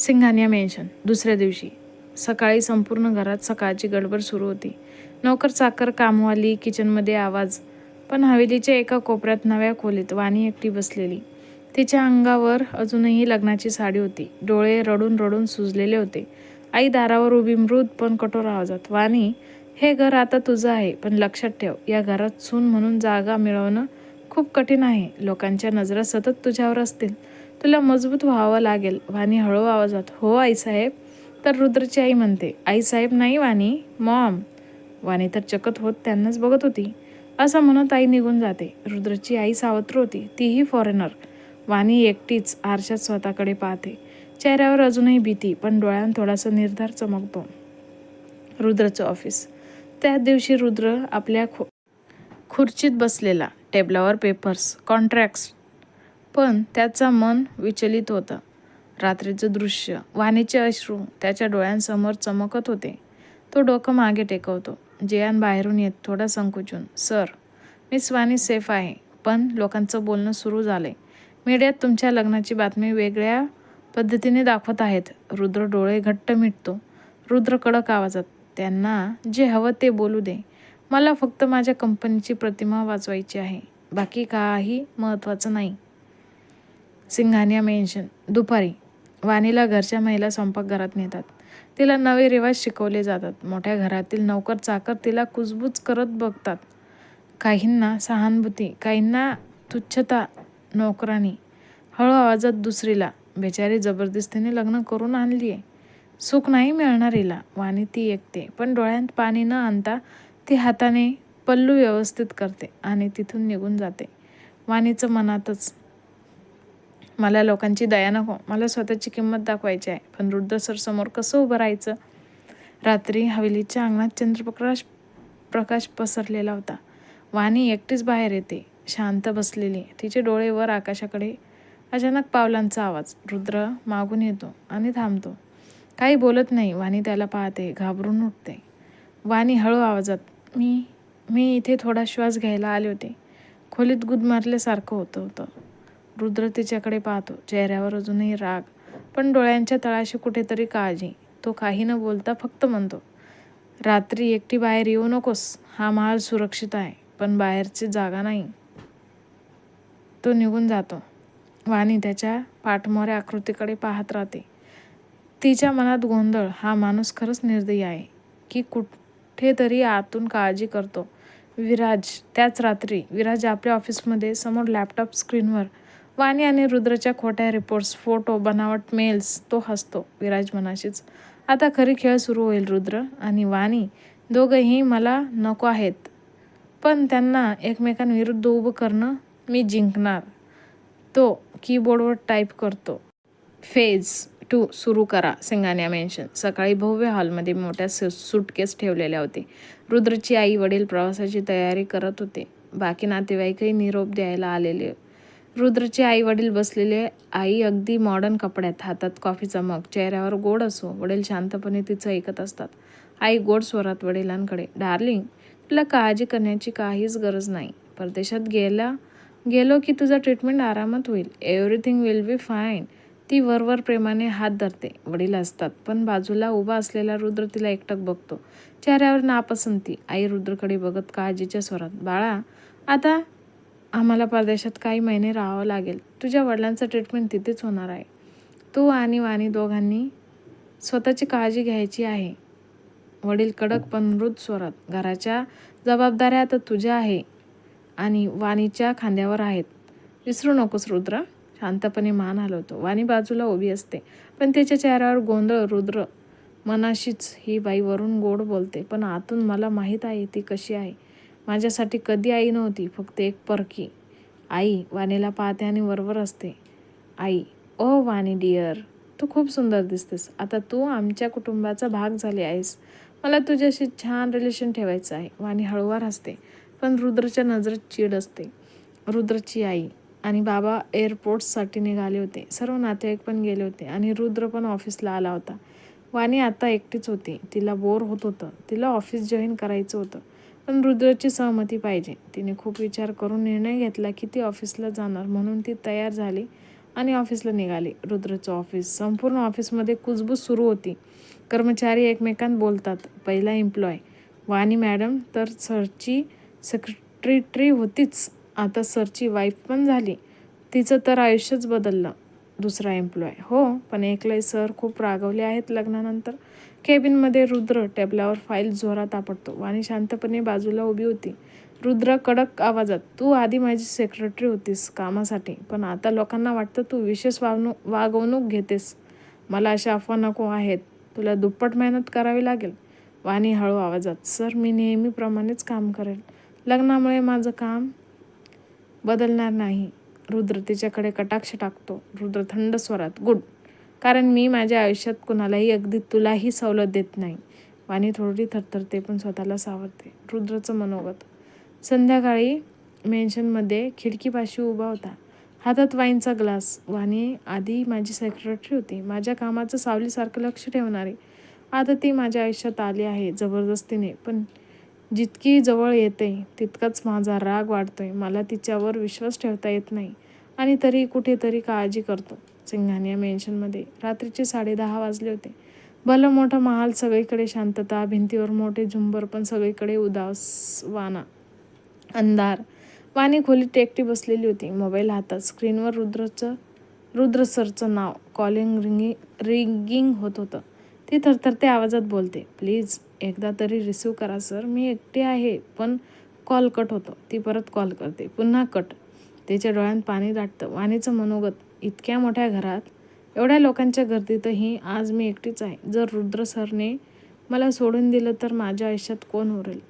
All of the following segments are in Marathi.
सिंघानिया मेन्शन दुसऱ्या दिवशी. सकाळी संपूर्ण घरात सकाळची गडबड सुरू होती. नोकर चाकर कामवाली किचनमध्ये आवाज. पण हवेलीच्या एका कोपऱ्यात नव्या खोलीत वाणी एकटी बसलेली. तिच्या अंगावर अजूनही लग्नाची साडी होती. डोळे रडून रडून सुजलेले होते. आई दारावर उभी मृद पण कठोर आवाजात. वाणी हे घर आता तुझं आहे पण लक्षात ठेव या घरात सून म्हणून जागा मिळवणं खूप कठीण आहे. लोकांच्या नजरा सतत तुझ्यावर असतील. तुला मजबूत व्हावं लागेल. वाणी हळू आवाजात हो आईसाहेब. तर रुद्रची आई म्हणते आईसाहेब नाही वाणी मॉम. वाणी तर चकत होत त्यांनाच बघत होती. असं म्हणत आई निघून जाते. रुद्रची आई सावत्र होती. तीही फॉरेनर वाणी एकटीच आरशात स्वतःकडे पाहते. चेहऱ्यावर अजूनही भीती पण डोळ्यांत थोडासा निर्धार चमकतो. रुद्रचं ऑफिस त्याच दिवशी रुद्र आपल्या खु खुर्चीत बसलेला. टेबलावर पेपर्स कॉन्ट्रॅक्ट्स पण त्याचा मन विचलित होतं. रात्रीचं दृश्य वाणीचे अश्रू त्याच्या डोळ्यांसमोर चमकत होते. तो डोकं मागे टेकवतो. जयान बाहेरून येत थोडा संकुचून सर मिस स्वानी सेफ आहे पण लोकांचं बोलणं सुरू झालंय. मीडियात तुमच्या लग्नाची बातमी वेगळ्या पद्धतीने दाखवत आहेत. रुद्र डोळे घट्ट मिटतो. रुद्र कडक आवाजात त्यांना जे हवं ते बोलू दे. मला फक्त माझ्या कंपनीची प्रतिमा वाचवायची आहे. बाकी काही महत्त्वाचं नाही. सिंघानिया मेन्शन दुपारी. वाणीला घरच्या महिला स्वयंपाकघरात नेतात. तिला नवे रिवाज शिकवले जातात. मोठ्या घरातील नौकर चाकर तिला कुजबूज करत बघतात. काहींना सहानुभूती काहींना तुच्छता नोकरानी हळू आवाजात दुसरीला बेचारी जबरदस्तीने लग्न करून आणली आहे सुख नाही मिळणार हिला. वाणी ती ऐकते पण डोळ्यात पाणी न आणता ती हाताने पल्लू व्यवस्थित करते आणि तिथून निघून जाते. वाणीचं मनातच मला लोकांची दया नको. मला स्वतःची किंमत दाखवायची आहे. पण रुद्र सर समोर कसं उभं राहायचं? रात्री हवेलीच्या अंगणात चंद्रप्रकाश प्रकाश पसरलेला होता. वाणी एकटीच बाहेर येते. शांत बसलेली. तिचे डोळे वर आकाशाकडे अचानक पावलांचा आवाज. रुद्र मागून येतो आणि थांबतो. काही बोलत नाही. वाणी त्याला पाहते. घाबरून उठते. वाणी हळू आवाजात मी मी इथे थोडा श्वास घ्यायला आले होते. खोलीत गुद मारल्यासारखं होतं होतं. रुद्र तिच्याकडे पाहतो. चेहऱ्यावर अजूनही राग. पण डोळ्यांच्या तळाशी कुठेतरी काळजी. तो काही न बोलता फक्त म्हणतो रात्री एकटी बाहेर येऊ नकोस. हा महाल सुरक्षित आहे पण बाहेरची जागा नाही. तो निघून जातो. वाणी त्याच्या पाठमोऱ्या आकृतीकडे पाहत राहते. तिच्या मनात गोंधळ. हा माणूस खरंच निर्दयी आहे की कुठेतरी आतून काळजी करतो. विराज त्याच रात्री विराज आपल्या ऑफिसमध्ये समोर लॅपटॉप स्क्रीनवर वाणी आणि रुद्रच्या खोट्या रिपोर्ट्स फोटो बनावट मेल्स तो हसतो. विराज मनाशीच आता खरी खेळ सुरू होईल रुद्र आणि वाणी. दोघंही मला नको आहेत. पण त्यांना एकमेकांविरुद्ध उभं करणं मी जिंकणार. तो कीबोर्डवर टाईप करतो. फेज टू सुरू करा सिंगानिया मेन्शन सकाळी भव्य हॉलमध्ये मोठ्या सु सुटकेस ठेवलेल्या होते. रुद्रची आई वडील प्रवासाची तयारी करत होते. बाकी नातेवाईकही निरोप द्यायला आलेले रुद्रचे आई वडील बसलेले. आई अगदी मॉडर्न कपड्यात हातात कॉफीचा मग चेहऱ्यावर गोड असो वडील शांतपणे तिचं ऐकत असतात. आई गोड स्वरात वडिलांकडे डार्लिंग तुला काळजी करण्याची काहीच गरज नाही. परदेशात गेला गेलो की तुझा ट्रीटमेंट आरामात होईल. एव्हरीथिंग विल बी फाईन ती वरवर प्रेमाने हात धरते. वडील असतात पण बाजूला उभा असलेला रुद्र तिला एकटक बघतो. चेहऱ्यावर नापसंती. आई रुद्रकडे बघत काळजीच्या स्वरात बाळा आता आम्हाला परदेशात काही महिने राहावं लागेल. तुझ्या वडिलांचं ट्रीटमेंट तिथेच होणार आहे. तू आणि वाणी दोघांनी स्वतःची काळजी घ्यायची आहे. वडील कडक पण मृद स्वरात. घराच्या जबाबदाऱ्या आता तुझ्या आहे आणि वाणीच्या खांद्यावर आहेत. विसरू नकोस रुद्र. शांतपणे मान हलवतो. वाणी बाजूला उभी असते. पण त्याच्या चेहऱ्यावर गोंधळ रुद्र मनाशीच ही बाई वरून गोड बोलते. पण आतून मला माहीत आहे ती कशी आहे. माझ्यासाठी कधी आई नव्हती फक्त एक परकी. आई वाणीला पाहते आणि वरवर असते. आई ओ वाणी डिअर तू खूप सुंदर दिसतेस. आता तू आमच्या कुटुंबाचा भाग झाली आहेस. मला तुझ्याशी छान रिलेशन ठेवायचं आहे. वाणी हळूवार असते पण रुद्रच्या नजरेत चीड असते. रुद्रची आई आणि बाबा एअरपोर्ट्ससाठी निघाले होते. सर्व नातेवाईक पण गेले होते आणि रुद्र पण ऑफिसला आला होता. वाणी आता एकटीच होती. तिला बोर होत होतं. तिला ऑफिस जॉईन करायचं होतं. पण रुद्रची सहमती पाहिजे. तिने खूप विचार करून निर्णय घेतला की ती ऑफिसला जाणार म्हणून ती तयार झाली आणि ऑफिसला निघाली. रुद्रचं ऑफिस संपूर्ण ऑफिसमध्ये कुजबूज सुरू होती. कर्मचारी एकमेकांत बोलतात पहिला एम्प्लॉय. वाणी मॅडम तर सरची सेक्रेटरी होतीच. आता सरची वाईफ पण झाली. तिचं तर आयुष्यच बदललं. दुसरा एम्प्लॉय. हो पण एकलय सर खूप रागवले आहेत लग्नानंतर. केबिनमध्ये रुद्र टेबलावर फाईल जोरात आपटतो वाणी शांतपणे बाजूला उभी होती. रुद्र कडक आवाजात तू आधी माझी सेक्रेटरी होतीस कामासाठी पण आता लोकांना वाटतं तू विशेष वागणू वागवणूक घेतेस. मला अशा अफवा नको आहेत. तुला दुप्पट मेहनत करावी लागेल. वाणी हळू आवाजात सर मी नेहमीप्रमाणेच काम करेल. लग्नामुळे माझं काम बदलणार नाही. रुद्र तिच्याकडे कटाक्ष टाकतो. रुद्र थंड स्वरात गुड. कारण मी माझ्या आयुष्यात कुणालाही अगदी तुलाही सवलत देत नाही. वाणी थोडी थरथरते पण स्वतःला सावरते. रुद्रचं मनोगत. संध्याकाळी मेन्शनमध्ये खिडकीपाशी उभा होता. हातात वाईनचा ग्लास. वाणी आधी माझी सेक्रेटरी होती. माझ्या कामाचं सावलीसारखं लक्ष ठेवणारी. आता ती माझ्या आयुष्यात आली आहे जबरदस्तीने. पण जितकी जवळ येते तितकाच माझा राग वाढतोय. मला तिच्यावर विश्वास ठेवता येत नाही. आणि तरी कुठेतरी काळजी करतो. सिंघानिया मेन्शनमध्ये रात्रीचे साडे दहा वाजले होते. भलं मोठं महाल सगळीकडे शांतता भिंतीवर मोठे झुंबर पण सगळीकडे उदास वाना अंधार. वाणी खोलीत एकटी बसलेली होती. मोबाईल हातात स्क्रीनवर रुद्रचं रुद्र सरचं नाव कॉलिंग रिंगी रिंगिंग होत होतं. ती थरथरते आवाजात बोलते प्लीज एकदा तरी रिसीव करा सर मी एकटी आहे पण कॉल कट होतो. ती परत कॉल करते पुन्हा कट तिच्या डोळ्यात पाणी दाटतं. वाणीचं मनोगत इतक्या मोठ्या घरात एवढ्या लोकांच्या गर्दीतही आज मी एकटीच आहे. जर रुद्र सरने मला सोडून दिलं तर माझ्या आयुष्यात कोण उरेल?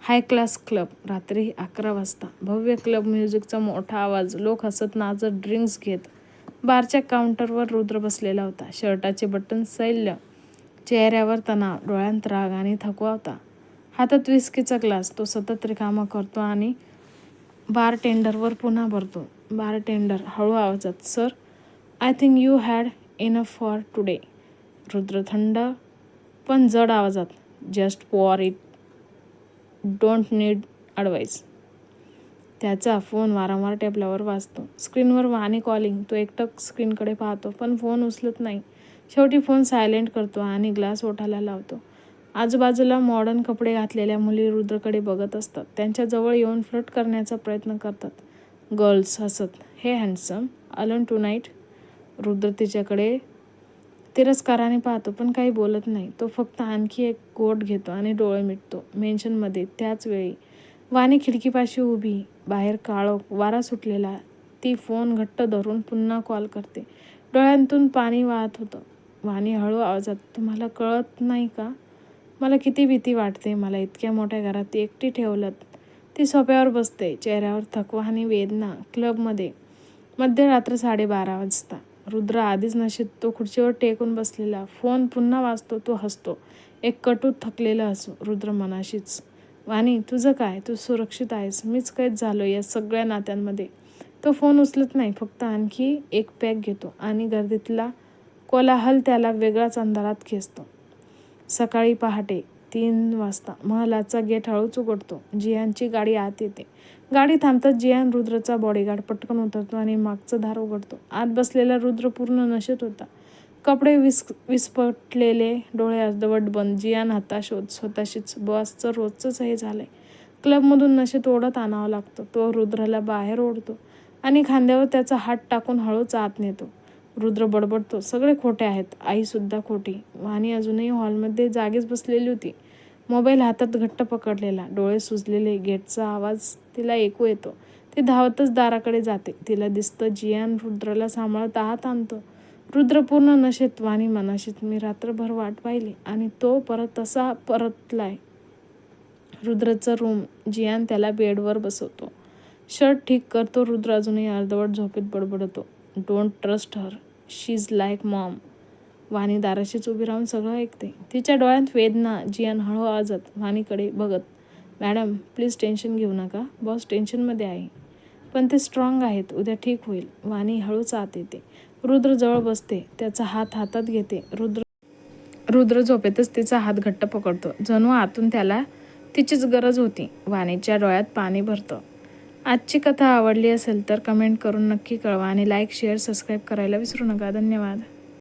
हाय क्लास क्लब रात्री अकरा वाजता. भव्य क्लब म्युझिकचा मोठा आवाज लोक हसत नाचत ड्रिंक्स घेत. बारच्या काउंटरवर रुद्र बसलेला होता. शर्टाचे बटन सैल्य चेहऱ्यावर तणाव डोळ्यांत राग आणि थकवा होता. हातात विस्कीचा ग्लास तो सतत रिकामा करतो आणि बार टेंडरवर पुन्हा भरतो. बार टेंडर हळू आवाजात sir I think you had enough for today Rudra थंड पण जड आवाजात just pour it don't need advice त्याचा फोन वारंवार टेबलावर वाजतो. स्क्रीनवर वाणी कॉलिंग तो एकटक स्क्रीनकडे पाहतो पण फोन उचलत नाही. शेवटी फोन सायलेंट करतो आणि ग्लास ओठाला लावतो. आजूबाजूला मॉडर्न कपडे घातलेल्या मुली रुद्रकडे बघत असतात. त्यांच्याजवळ येऊन फ्लट करण्याचा प्रयत्न करतात. गर्ल्स हसत. हे handsome alone tonight Rudra तिच्याकडे तिरस्काराने पाहतो पण काही बोलत नाही. तो फक्त आणखी एक गोट घेतो आणि डोळे मिटतो. मेन्शनमध्ये त्याच वेळी. वाणी खिडकीपाशी उभी. बाहेर काळोख वारा सुटलेला. ती फोन घट्ट धरून पुन्हा कॉल करते. डोळ्यांतून पाणी वाहत होतं. वाणी हळू आवाजात तुम्हाला कळत नाही का? मला किती भीती वाटते. मला इतक्या मोठ्या घरात ती एकटी ठेवलं ती सोप्यावर बसते. चेहऱ्यावर थकवा आणि वेदना. क्लबमध्ये मध्यरात्र साडेबारा वाजता. रुद्र आधीच नशेत तो खुर्चीवर टेकून बसलेला. फोन पुन्हा वाजतो तो हसतो. एक कटू थकलेला हसू. रुद्र मनाशीच वाणी तुझं काय? तू सुरक्षित आहेस. मीच कैद झालो या सगळ्या नात्यांमध्ये. तो फोन उचलत नाही. फक्त आणखी एक पॅक घेतो आणि गर्दीतला कोलाहल त्याला वेगळाच अंधारात खेचतो. सकाळी पहाटे तीन वाजता. महालाचा गेट हळूच उघडतो. जियानची गाडी आत येते. गाडी थांबतात जियान रुद्रचा बॉडीगार्ड पटकन उतरतो आणि मागचं धार उघडतो. आत बसलेला रुद्र पूर्ण नशेत होता. कपडे विस विस्पटलेले डोळे अर्धवट बंद. जियान हताश होत स्वतःशीच बसचं रोजचंच हे झालं आहे क्लबमधून नशेत ओढत आणावं लागतं. तो रुद्राला बाहेर ओढतो आणि खांद्यावर त्याचा हात टाकून हळूच आत नेतो. रुद्र बडबडतो. सगळे खोटे आहेत. आईसुद्धा खोटी. वाणी अजूनही हॉलमध्ये जागीच बसलेली होती. मोबाईल हातात घट्ट पकडलेला. डोळे सुजलेले. गेटचा आवाज तिला ऐकू येतो. ती धावतच दाराकडे जाते. तिला दिसतं जियान रुद्रला सांभाळत आहात आणतो. रुद्र पूर्ण नशेत वाणी मनाशीत. मी रात्रभर वाट पाहिली आणि तो परत तसा परतलाय. रुद्रचं रूम जियान त्याला बेडवर बसवतो. शर्ट ठीक करतो. रुद्र अजूनही अर्धवट झोपेत बडबडतो. Don't trust her she is like mom Vani दाराशीच उभी राहून सगळं ऐकते. तिच्या डोळ्यात वेदना जियान हळू आवाजात वाणीकडे बघत मॅडम प्लीज टेन्शन घेऊ नका. बॉस टेन्शनमध्ये आहे. पण ते स्ट्रॉंग आहेत. उद्या ठीक होईल. वाणी हळूच आत येते. रुद्र जवळ बसते. त्याचा हात हातात घेते. रुद्र रुद्र झोपेतच तिचा हात घट्ट पकडतो. जणू आतून त्याला तिचीच गरज होती. वाणीच्या डोळ्यात पाणी भरतं. आजची कथा आवडली असेल तर कमेंट करून नक्की कळवा आणि लाईक शेअर सबस्क्राईब करायला विसरू नका. धन्यवाद.